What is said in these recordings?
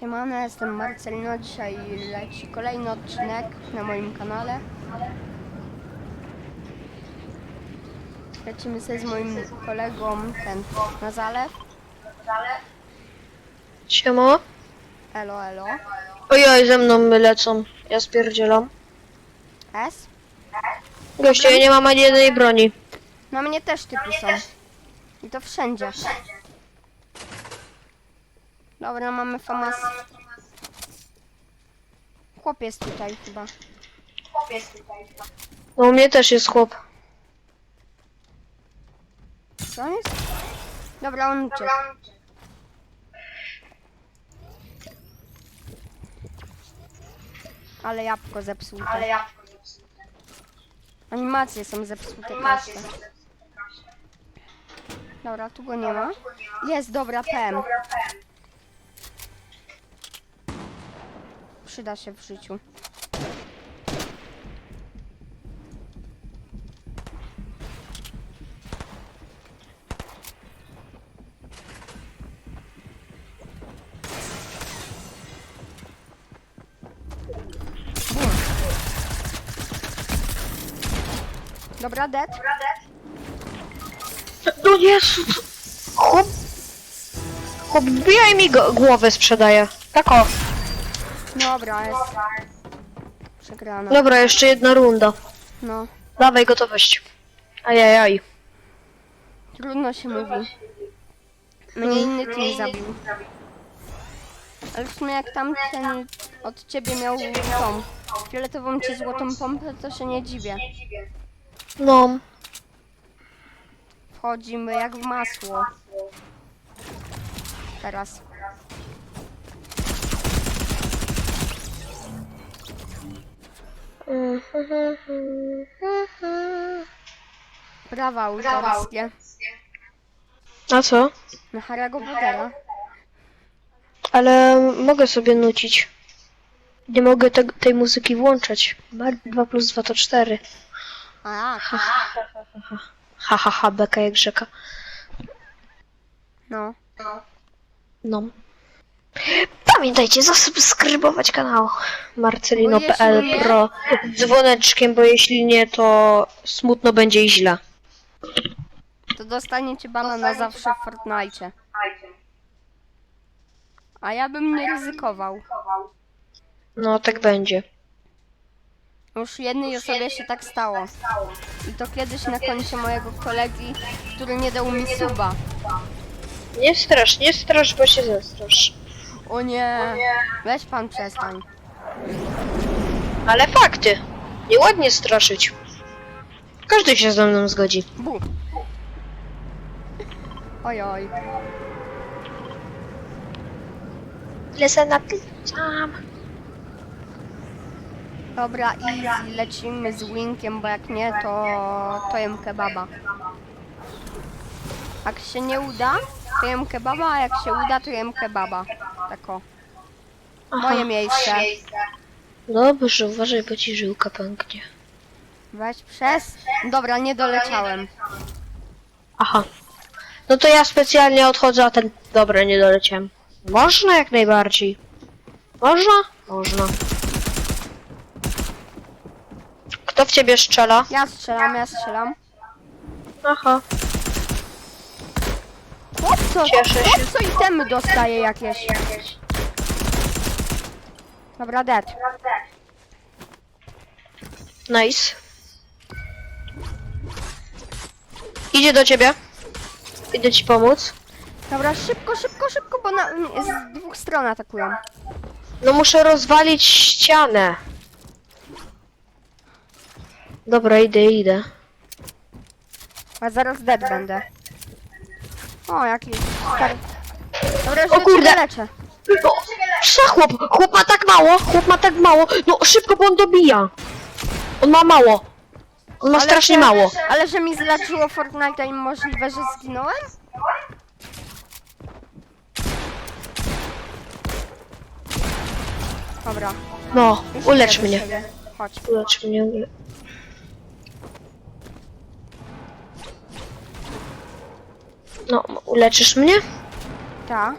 Siemano, jestem Marcelino. Dzisiaj leci kolejny odcinek na moim kanale. Lecimy sobie z moim kolegą ten na zalew. Siema. Elo, elo. Ojoj, ze mną lecą. Ja spierdzielam. S. Goście, ja nie mam ani jednej broni. Na mnie też typy są. I to wszędzie. Dobra, mamy famas. Chłopiec tutaj chyba. No u mnie też jest chłop. Co on jest? Dobra, on uciekł. Ale jabłko zepsute. Ale Animacje są zepsute. proste. Dobra, tu go nie ma. Jest, dobra, PM. Przyda się w życiu. Dobra, dead. No Jezu, chłop... Chłop, mi go, głowę sprzedaje. Tak o. Dobra, jest. Przegrana. Dobra, jeszcze jedna runda. No, Dawaj gotowość. Ajajaj. trudno się mówi. Mnie inny team zabił. Ale w sumie jak tamten od ciebie miał tą fioletową czy złotą pompę, to się nie dziwię. No. Wchodzimy jak w masło. Teraz. Prawa autorskie. A co? Na Harry'ego Pottera. Ale mogę sobie nucić. Nie mogę te, tej muzyki włączać. 2 plus 2 to 4. A jak? Ha ha ha, beka jak rzeka. No. No. Pamiętajcie, zasubskrybować kanał marcelino.pl Bo jeśli nie- pro z dzwoneczkiem, bo jeśli nie, to smutno będzie i źle. To dostaniecie bana na zawsze w Fortnite. A ja bym nie ryzykował. No, tak będzie. Już jednej osobie się tak stało. I to kiedyś na koncie mojego kolegi, który nie dał mi suba. Nie strasz, nie strasz, bo się zestrasz. O nie. Weź pan przestań. Ale fakty. Nieładnie straszyć. Każdy się ze mną zgodzi. Bu. Oj, oj. Lecę na ty sam. Dobra, i lecimy z Winkiem, bo jak nie, to to jem kebaba. Jak się nie uda, to jem kebaba, a jak się uda, to jem kebaba. Tak o. Moje miejsce. Dobrze, uważaj, bo ci żyłka pęknie. Weź przez. Dobra, nie doleciałem. Aha. No to ja specjalnie odchodzę, a ten... Dobra, nie doleciałem. Można jak najbardziej. Można? Można. Kto w ciebie strzela? Ja strzelam, ja strzelam. Aha. Chłopco, Cieszę się. chłopco itemy dostaje jakieś. Dobra, dead. Nice. Idzie do ciebie. Idę ci pomóc. Dobra, szybko, szybko, szybko, bo na, z dwóch stron atakują. No muszę rozwalić ścianę. Dobra, idę, idę. A zaraz dead będę. O, jaki stary. Dobra, już O kurde. leczę. No, chłop! Ma tak mało! Chłop ma tak mało! No szybko, bo on dobija! On ma mało! On ma Ale strasznie że- mało! Ale że mi zleczyło Fortnite i możliwe, że zginąłem? Dobra. No, ulecz idę do mnie. siebie. Chodź. Ulecz mnie. No, uleczysz mnie? Ta.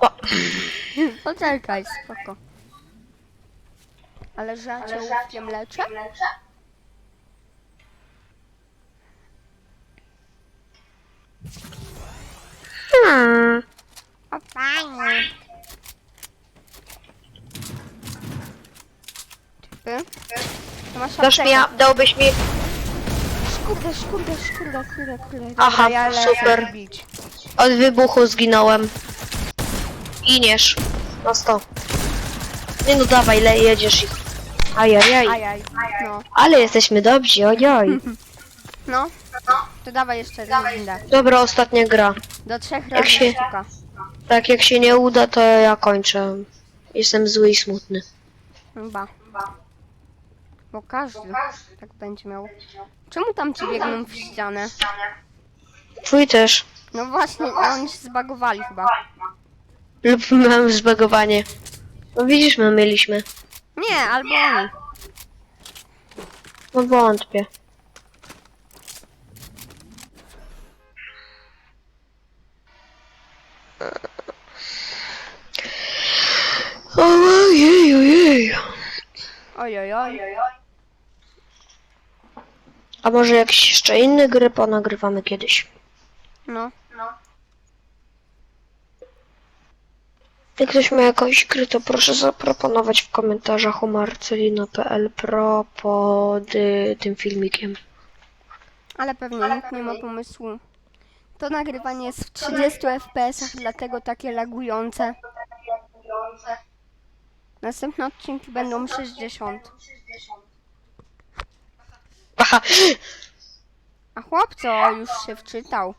O, Poczekaj, spoko. Ale że ja cię leczę? Hmm. O fajnie. Ty? Masz Dasz mi, dałbyś mi... Szkurde, szkurde, szkurde, kurde, kurde. Aha, ja lecę super. bić. Od wybuchu zginąłem. Giniesz. Na 100. Nie no dawaj, le, jedziesz ich. Ajajaj. Ajaj, no. Ale jesteśmy dobrzy, ojoj. No, to dawaj jeszcze rundę. Dobra, ostatnia gra. Do trzech razy się- sztuka. Tak, jak się nie uda, to ja kończę. Jestem zły i smutny. Chyba. Bo każdy tak będzie miał. Czemu tam ci biegną w ścianę? Twój też. No właśnie, oni się zbagowali chyba. Lub mam zbagowanie. No widzisz, my mieliśmy. Nie, albo oni. No wątpię. Ojej, ojej. Oj, oj, oj. A może jakieś jeszcze inne gry ponagrywamy kiedyś? No. Jak ktoś ma jakąś gry, to proszę zaproponować w komentarzach u marcelino.pl pro pod y, tym filmikiem. Ale pewnie nikt nie ma pomysłu. To nagrywanie jest w 30 fps, dlatego takie lagujące. Następne odcinki będą 60. A chłopco już się wczytał.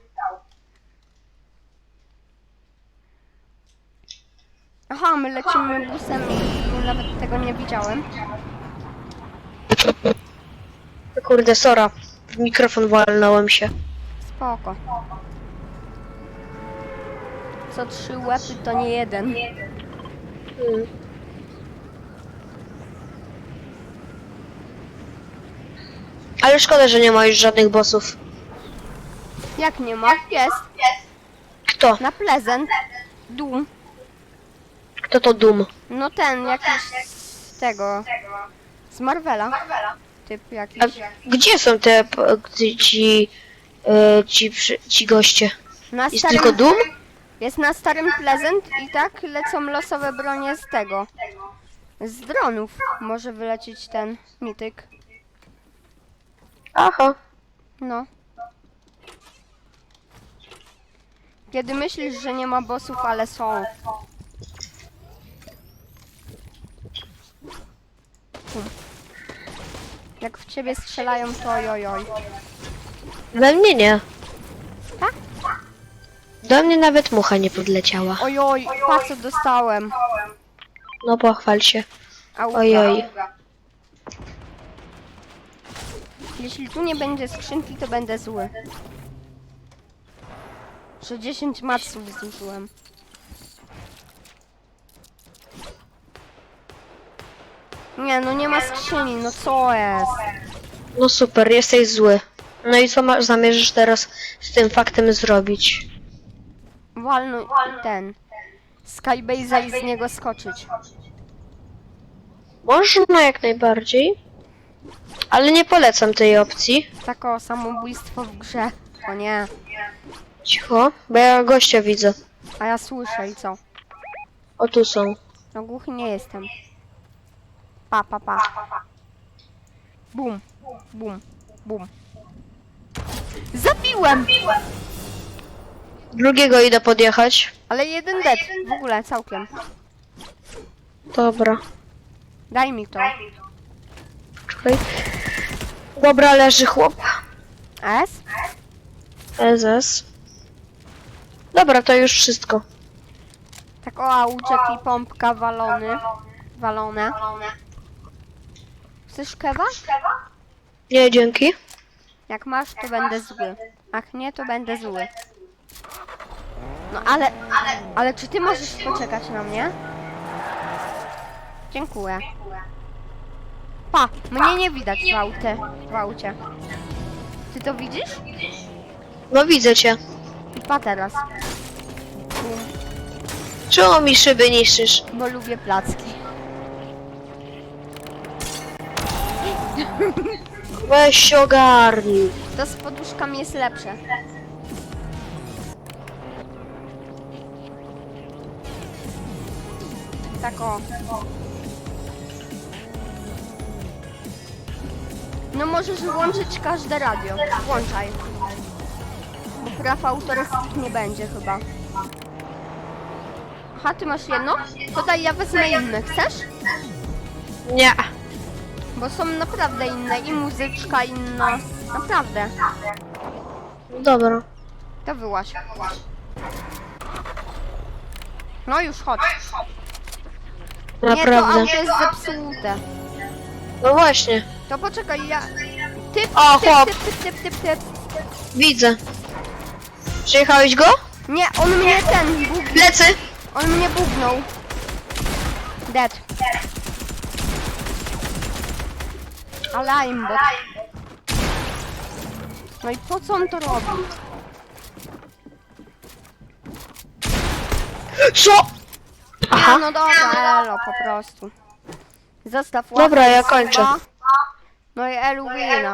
Aha, my lecimy busem i nawet tego nie widziałem. kurde, sora. W mikrofon walnąłem się. Spoko. Co trzy łepy to nie jeden. Mm. Ale szkoda, że nie ma już żadnych bossów. Jak nie ma? Jest. Kto? Na prezent. Doom. Kto to Doom? No ten jakiś z tego. Z Marvela. Typ jakiś. A gdzie są te p- ci, e, ci, przy- ci goście? Na Jest starym, tylko Doom? jest na starym prezent i tak lecą losowe bronie z tego. Z dronów może wylecieć ten mityk. Aha. No. Kiedy myślisz, że nie ma bossów, ale są. Hmm. Jak w ciebie strzelają, to ojojoj. We mnie nie. Tak? Do mnie nawet mucha nie podleciała. Ojoj, pa co dostałem. No pochwal się. Ojoj. Jeśli tu nie będzie skrzynki, to będę zły. Że 10 matsów zużyłem. Nie, no nie ma skrzyni, no co jest? No super, jesteś zły. No i co masz zamierzysz teraz z tym faktem zrobić? Walnuj ten. Skybase'a i z niego skoczyć. Można jak najbardziej. Ale nie polecam tej opcji. Tako samobójstwo w grze. O nie. Cicho, bo ja gościa widzę. A ja słyszę i co? O tu są. No głuchy nie jestem. Pa, pa, pa. Bum, bum, bum. Zabiłem! Drugiego idę podjechać. Ale jeden dead. W ogóle, całkiem. Dobra. Daj mi to. Czekaj. Dobra, leży chłop. S? SS. Dobra, to już wszystko. Tak o, auczek i pompka walony. Walone. Chcesz kewa? Nie, dzięki. Jak masz, to będę zły. Jak nie, to będę zły. No ale, ale czy ty możesz poczekać na mnie? Dziękuję. Pa, mnie nie widać w, aucie, w aucie. Ty to widzisz? No widzę cię. I pa teraz. Bum. Czemu mi szyby niszczysz? Bo lubię placki. Weź się ogarnij. To z poduszkami jest lepsze. Tak o. No możesz włączyć każde radio. Włączaj. Bo praw autorskich nie będzie chyba. Aha, ty masz jedno? To daj, ja wezmę inne. Chcesz? Nie. Bo są naprawdę inne i muzyczka inna. Naprawdę. Dobra. To wyłaś. No już chodź. Nie, to Naprawdę. auto jest zepsute. No właśnie. To poczekaj, ja... Typ, O, typ, chłop. typ, typ, typ, typ, typ. Widzę. Przejechałeś go? Nie, on mnie ten, bug... Plecy. on mnie bugnął. Dead. Ale aimbot. No i po co on to robi? Co? Aha. no dobra, elo po prostu. Zostaw Dobra, ja suba. No i elu wina.